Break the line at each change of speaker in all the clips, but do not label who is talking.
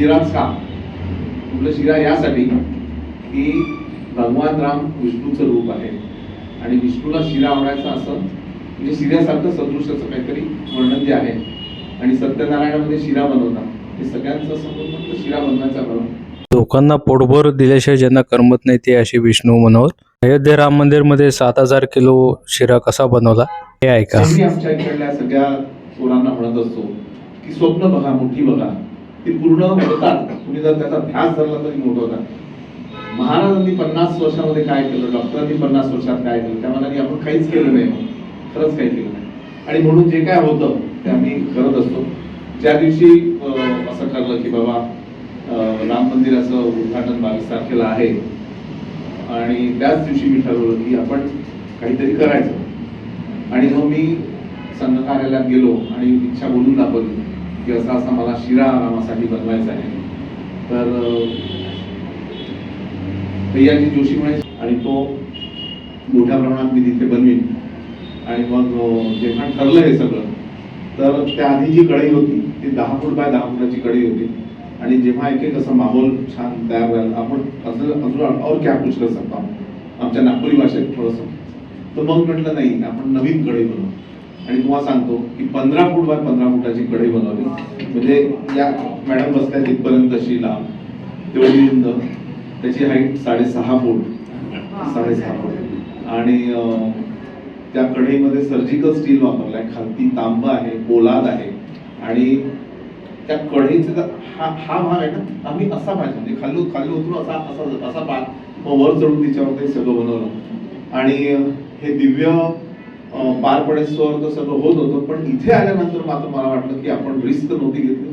शिराच का? म्हटलं शिरा यासाठी? की भगवान राम विष्णूचं रूप आहे. आणि विष्णूला शिरा आवडायचा असं म्हणजे शिऱ्यासारखं सदृशाचं काहीतरी वर्णन जे आहे. आणि सत्यनारायणामध्ये शिरा बनवतात हे सगळ्यांचं समोर म्हटलं शिरा बनवायचा बरं
लोकांना पोटभर दिल्याशिवाय ज्यांना करमत नाही ते असे विष्णू मनोहर. अयोध्ये राम मंदिरमध्ये सात हजार किलो शिरा कसा बनवला? हे ऐका.
आमच्या इकडल्या सगळ्या पोरांना म्हणत असतो की स्वप्न बघा मोठी बघा. ती पूर्ण होतात. तुम्ही जर त्याचा ध्यास धरला तरी मोठं होतात. महाराजांनी पन्नास वर्षामध्ये काय केलं? डॉक्टरांनी पन्नास वर्षात काय केलं? त्या मनाने आपण काहीच केलं नाही. खरंच काही केलं नाही. आणि म्हणून जे काय होतं ते आम्ही करत असतो. ज्या दिवशी असं ठरलं की बाबा राम मंदिराचं उद्घाटन बावीस तारखेला आहे आणि त्याच दिवशी मी ठरवलं की आपण काहीतरी करायचं. आणि मग मी संघ कार्यालयात गेलो आणि इच्छा बोलून दाखवली. की असा असा मला शिरा रामासाठी बनवायचा आहे. तर भैयाजी जोशी म्हणे आणि तो मोठ्या प्रमाणात मी तिथे बनवीन. आणि मग जेव्हा ठरलं हे सगळं तर त्या आधी जी कढई होती ती दहा फूट बाय दहा फुटाची कढई होती. आणि जेव्हा एक एक असं माहोल छान तयार व्हायला आपण असं अजून और क्या कुछ कर सकता आमच्या नागपुरी भाषेत थोडंसं. तर मग म्हटलं नाही आपण नवीन कढई बनवू. आणि तुम्हाला सांगतो की पंधरा फूट बाय पंधरा फुटाची कढई बनवली. म्हणजे या मॅडम बसल्या तिथपर्यंत अशी लांब तेवढी रुंद त्याची हाईट साडेसहा फूट साडेसहा फूट. आणि त्या कढईमध्ये सर्जिकल स्टील वापरलाय. खालती तांब आहे पोलाद आहे. आणि त्या कढईचा हा हा भाग आहे ना आम्ही असा पाहिजे म्हणजे खाली खाली उतरू असा असा असा भाग मग वर चढून तिच्यावर ते सगळं बनवलं. आणि हे दिव्य पार पडेस्तोवर तर सगळं होत होतं पण इथे आल्यानंतर मात्र मला वाटलं की आपण रिस्क नव्हती घेतली.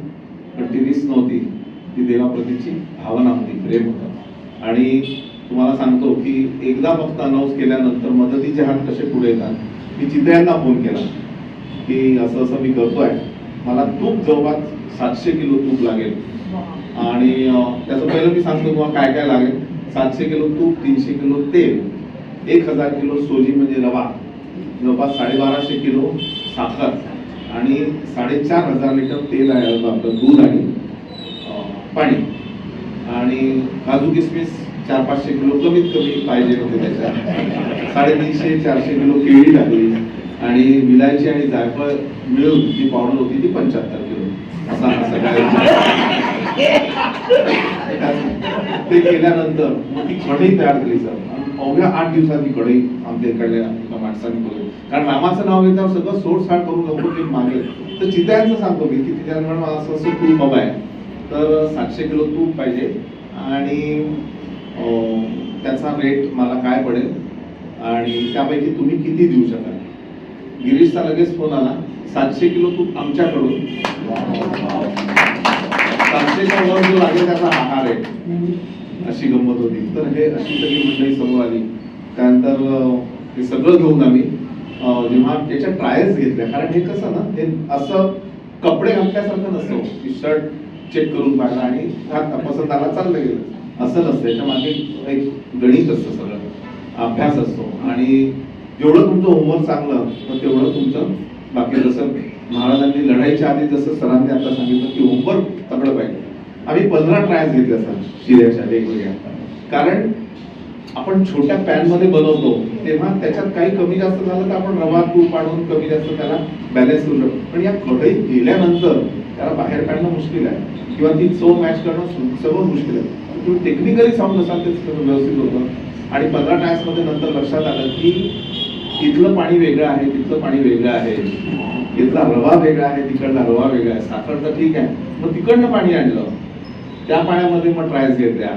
पण ती रिस्क नव्हती. ती देवाप्रतीची भावना होती प्रेम होतं. आणि तुम्हाला सांगतो की एकदा फक्त अनाऊन्स केल्यानंतर मदतीचे हात कसे पुढे येतात मी चित्र्यांना फोन केला. की असं असं मी करतोय. मला तूप जवळपास सातशे किलो तूप लागेल. आणि त्याचं पहिलं मी सांगतो तुम्हाला काय काय लागेल. सातशे किलो तूप तीनशे किलो तेल एक हजार किलो सोजी म्हणजे रवा. जवळपास साडेबाराशे किलो साखर आणि साडेचार हजार लिटर तेल आहे आपलं दूध आणि पाणी. आणि काजू किसमिस चार पाचशे किलो कमीत कमी पाहिजे होते त्याच्यात साडेतीनशे चारशे किलो केळी लागली. आणि विलायची आणि जायफळ मिळून जी पावडर होती ती पंच्याहत्तर किलो. असा हा सगळा ते केल्यानंतर मग ती कढई तयार केली सर. अवघ्या आठ दिवसात ही कढई आमच्या इकडल्या माणसांनी बोलवली कारण रामाचं नाव घेतल्यावर सगळं सोडसाड करून लवकर ते मागे तर चितायांचं सांगतो मी की तिच्या मला असं असं तूप बाबा आहे. तर सातशे किलो तूप पाहिजे. आणि त्याचा रेट मला काय पडेल? आणि त्यापैकी तुम्ही किती देऊ शकाल? गिरीशचा लगेच फोन आला. सातशे किलो तूप आमच्याकडून. सातशेच्या वर जो लागेल त्याचा आहार आहे अशी गंमत होती. तर हे अशी सगळी मंडळी समोर आली. त्यानंतर हे सगळं घेऊन आम्ही जेव्हा त्याच्या ट्रायल्स घेतल्या कारण हे कसं ना हे असं कपडे घातल्यासारखं नसतं. की शर्ट चेक करून पाहिला आणि घात- पसंत आला चाललं गेलं. असं नसतं. त्याच्यामागे एक गणित असतं सगळं. अभ्यास असतो. आणि जेवढं तुमचं होमवर्क चांगलं तर तेवढं तुमचं बाकी जसं महाराजांनी लढाईच्या आधी जसं सरांनी आता सांगितलं की होमवर्क तगडं पाहिजे. आम्ही पंधरा ट्रायल्स घेतल्या सर शिर्याच्या वेगवेगळ्या. कारण आपण छोट्या पॅनमध्ये बनवतो तेव्हा त्याच्यात काही कमी जास्त झालं तर आपण रवा तूप आणून कमी जास्त त्याला बॅलन्स करू शकतो. पण या कढईत गेल्यानंतर त्याला बाहेर काढणं मुश्किल आहे. किंवा ती चव मॅच करणं सु- सगळं मुश्किल आहे. तुम्ही टेक्निकली सांगून असाल ते सगळं व्यवस्थित होतं. आणि पंधरा टॅक्समध्ये नंतर लक्षात आलं की इथलं पाणी वेगळं आहे तिथलं पाणी वेगळं आहे. इथला रवा वेगळा आहे तिकडला रवा वेगळा आहे. साखर तर ठीक आहे. मग तिकडनं पाणी आणलं. त्या पाण्यामध्ये मग ट्रायल्स घेतल्या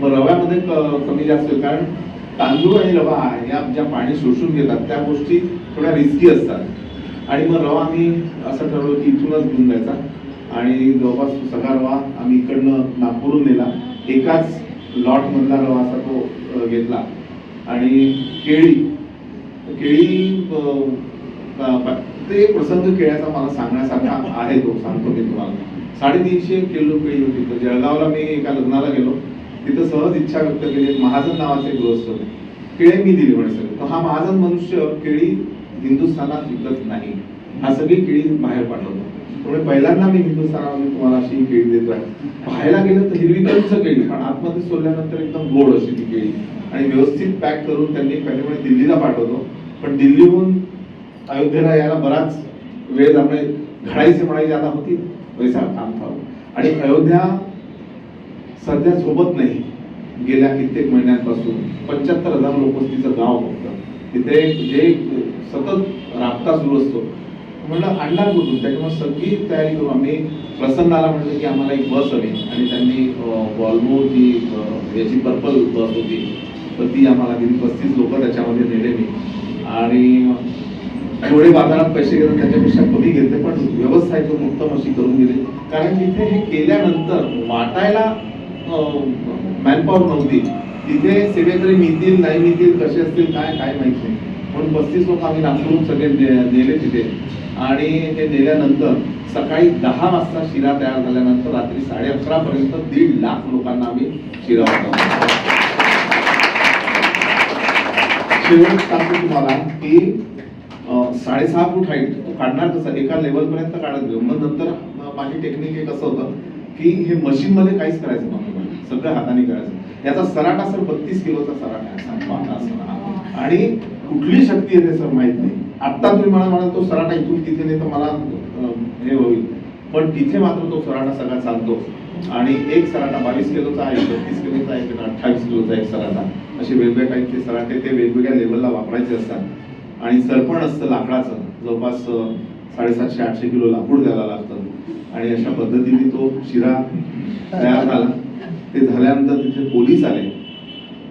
मग रव्यामध्ये क- कमी जास्त होईल. कारण तांदूळ आणि रवा या ज्या पाणी शोषून घेतात. त्या गोष्टी थोड्या रिस्की असतात. आणि मग रवा आम्ही असं ठरवलं की इथूनच घेऊन जायचा आणि जवळपास सगळा रवा आम्ही इकडनं नागपूरहून नेला. एकाच लॉटमधला रवा असा तो घेतला. आणि केळी. केळी ते प्रसंग केळ्याचा मला सांगण्यासारखा आहे तो. सांगतो मी तुम्हाला. साडेतीनशे किलो केळी होती. तर जळगावला मी एका लग्नाला गेलो. तिथं सहज इच्छा व्यक्त केली महाजन नावाचे गृहस्थ होते. केळे मी दिली म्हणे सगळे. तर हा महाजन मनुष्य केळी हिंदुस्थानात विकत नाही. हा सगळी केळी बाहेर पाठवतो. त्यामुळे पहिल्यांदा मी हिंदुस्थानामध्ये तुम्हाला अशी केळी देतो आहे पाहायला गेलं तर हिरवी कंच केळी. पण आतमध्ये सोडल्यानंतर एकदम गोड अशी ती केळी. आणि व्यवस्थित पॅक करून त्यांनी पहिल्यामुळे दिल्लीला पाठवतो. पण दिल्लीहून अयोध्येला यायला बराच वेळ त्यामुळे म्हणजे घडायचे म्हणायची आता होती. पैसा काम आणि अयोध्या सध्या सोबत नाही. गेल्या कित्येक महिन्यांपासून पंच्याहत्तर हजार लोकवस्तीचं गाव फक्त तिथे जे सतत राबता सुरू असतो. म्हणलं आणणार कुठून? त्याच्यामुळे सगळी तयारी करून आम्ही प्रसन्नाला म्हटलं म्हणजे की आम्हाला एक बस हवी. आणि त्यांनी वॉल्वो जी याची पर्पल बस होती तर ती आम्हाला दिली. पस्तीस लोक त्याच्यामध्ये नेले मी. आणि थोडे बाजारात पैसे घेतात त्याच्यापेक्षा कमी घेतले पण व्यवस्था एकदम उत्तम अशी करून दिली. कारण तिथे हे केल्यानंतर वाटायला मॅनपॉवर नव्हती. तिथे सेवेकरी मिळतील नाही मिळतील कसे असतील काय काय माहिती नाही. म्हणून पस्तीस लोक आम्ही नागपूरहून सगळे नेले तिथे. आणि हे नेल्यानंतर सकाळी दहा वाजता शिरा तयार झाल्यानंतर रात्री साडे अकरा पर्यंत दीड लाख लोकांना आम्ही शिरा वाटला शेवट सांगतो तुम्हाला की साडेसहा फूट हाईट तो काढणार कसं? एका लेवलपर्यंत काढत घेऊ मग नंतर माझी टेक्निक एक असं होतं की हे मशीनमध्ये काहीच करायचं नव्हतं. सगळं हाताने करायचं. याचा सराटा सर बत्तीस किलोचा सराटा आहे आणि कुठली शक्ती येते सर माहीत नाही. आता तुम्ही मला म्हणाल तो सराटा इथून तिथे नाही तर मला हे होईल. पण तिथे मात्र तो सराटा सगळा चालतो. आणि एक सराटा बावीस किलोचा आहे बत्तीस किलोचा आहे अठ्ठावीस किलोचा एक सराटा. असे वेगवेगळ्या टाईपचे सराटे ते वेगवेगळ्या लेवलला वापरायचे असतात. आणि सरपण असतं लाकडाचं. जवळपास साडेसातशे आठशे किलो लाकूड द्यायला लागतं. आणि अशा पद्धतीने तो शिरा तयार झाला. ते झाल्यानंतर तिथे पोलीस आले.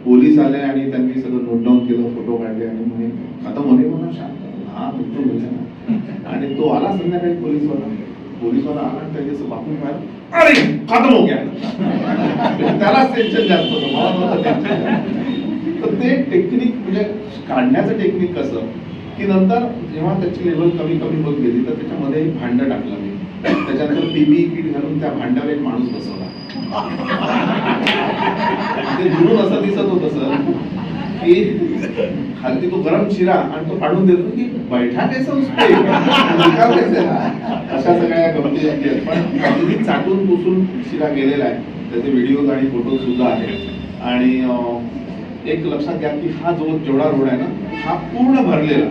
पोलीस आले आणि त्यांनी सगळं नोट डाऊन केलं फोटो काढले आणि म्हणे आता म्हणे म्हणा शांत हा तुमचं आणि तो आला संध्याकाळी पोलीसवाला. पोलीसवाला आला आणि त्याचे असं पाहिलं अरे खतम हो गया. त्यालाच टेन्शन जास्त होतं. मला नव्हतं टेन्शन तर ते टेक्निक म्हणजे काढण्याचं टेक्निक कसं? की नंतर जेव्हा त्याची लेवल कमी कमी होत गेली तर त्याच्यामध्ये भांडं टाकलं मी. त्याच्यानंतर पीबी किट घालून त्या भांड्यावर एक माणूस बसवला. ते दुरून असं दिसत होतं सर की खालती तो गरम शिरा आणि तो काढून देतो की बैठा कैसा उसपे अशा सगळ्या गमती आहेत. पण अगदी चाटून पुसून शिरा गेलेला आहे. त्याचे व्हिडिओज आणि फोटो सुद्धा आहेत. आणि एक लक्षात घ्या की हा जो जेवढा रोड आहे ना हा पूर्ण भरलेला.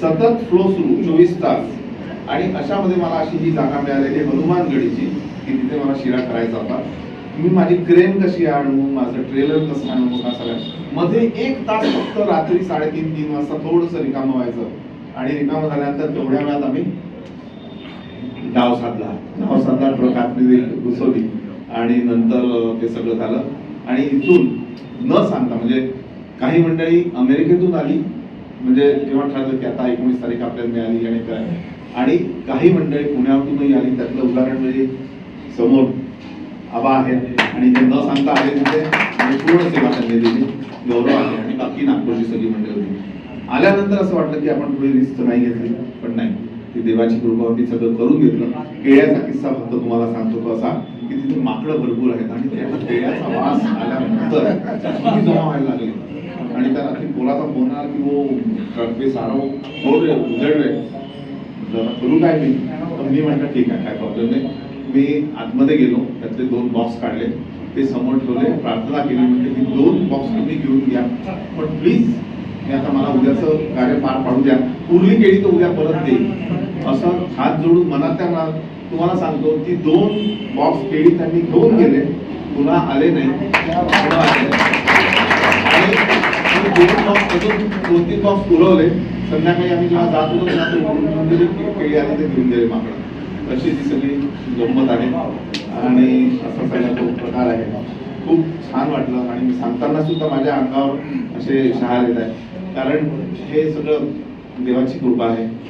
सतत फ्लो सुरू चोवीस तास. आणि अशामध्ये मला अशी ही जागा मिळालेली आहे हनुमानगडीची की तिथे मला शिरा करायचा होता. मी माझी क्रेन कशी आणू माझं ट्रेलर कसं आणू का सगळ्या मध्ये एक तास फक्त रात्री साडेतीन तीन वाजता थोडस रिकामं व्हायचं. आणि रिकामं झाल्यानंतर तेवढ्या वेळात आम्ही डाव साधला. डाव साधला ट्रक आतमध्ये घुसवली. आणि नंतर ते सगळं झालं. आणि इथून न सांगता म्हणजे काही मंडळी अमेरिकेतून आली. म्हणजे जेव्हा ठरलं की आता एकोणीस तारीख आपल्याला मिळाली आणि काय आणि काही मंडळी पुण्यातूनही आली. त्यातलं उदाहरण म्हणजे समोर आबा आहेत आणि ते न सांगता आले म्हणजे तिथे आणि पूर्ण सेवा त्यांनी दिली गौरव आहे आणि बाकी नागपूरची सगळी मंडळी होती. आल्यानंतर असं वाटलं की आपण पुढे रिस्क नाही घेतली पण नाही ती देवाची कृपा होती सगळं करून घेतलं. केळ्याचा किस्सा फक्त तुम्हाला सांगतो तो असा की तिथे माकडं भरपूर आहेत आणि त्या केळ्याचा वास आल्यानंतर किती जमा व्हायला लागली. आणि त्याला रात्री पोलाचा फोन आला की वो ट्रक पे सारा रे उजड रे म्हटलं, आता करू काय मी तर मी म्हटलं ठीक आहे काय प्रॉब्लेम नाही. मी आतमध्ये गेलो. त्यातले दोन बॉक्स काढले. ते समोर ठेवले. प्रार्थना केली. म्हणजे ही दोन बॉक्स तुम्ही घेऊन घ्या. पण प्लीज मी आता मला उद्याचं कार्य पार पाडू द्या. उरली केळी तर उद्या परत देईल. असं हात जोडून मनात त्या मला तुम्हाला सांगतो ती दोन बॉक्स केळी त्यांनी घेऊन गेले. पुन्हा आले नाही. पुन्हा आले आणि दोन बॉक्स अजून दोन तीन बॉक्स पुरवले. संध्याकाळी आम्ही जेव्हा जात होतो तेव्हा ते उघडून घेऊन केळी आले ते घेऊन गेले माकडं. अशी ती सगळी गंमत आहे. आणि असा सगळा तो प्रकार आहे. खूप छान वाटलं. आणि मी सांगताना सुद्धा माझ्या अंगावर असे शहार येत आहे कारण हे सगळं देवाची कृपा आहे.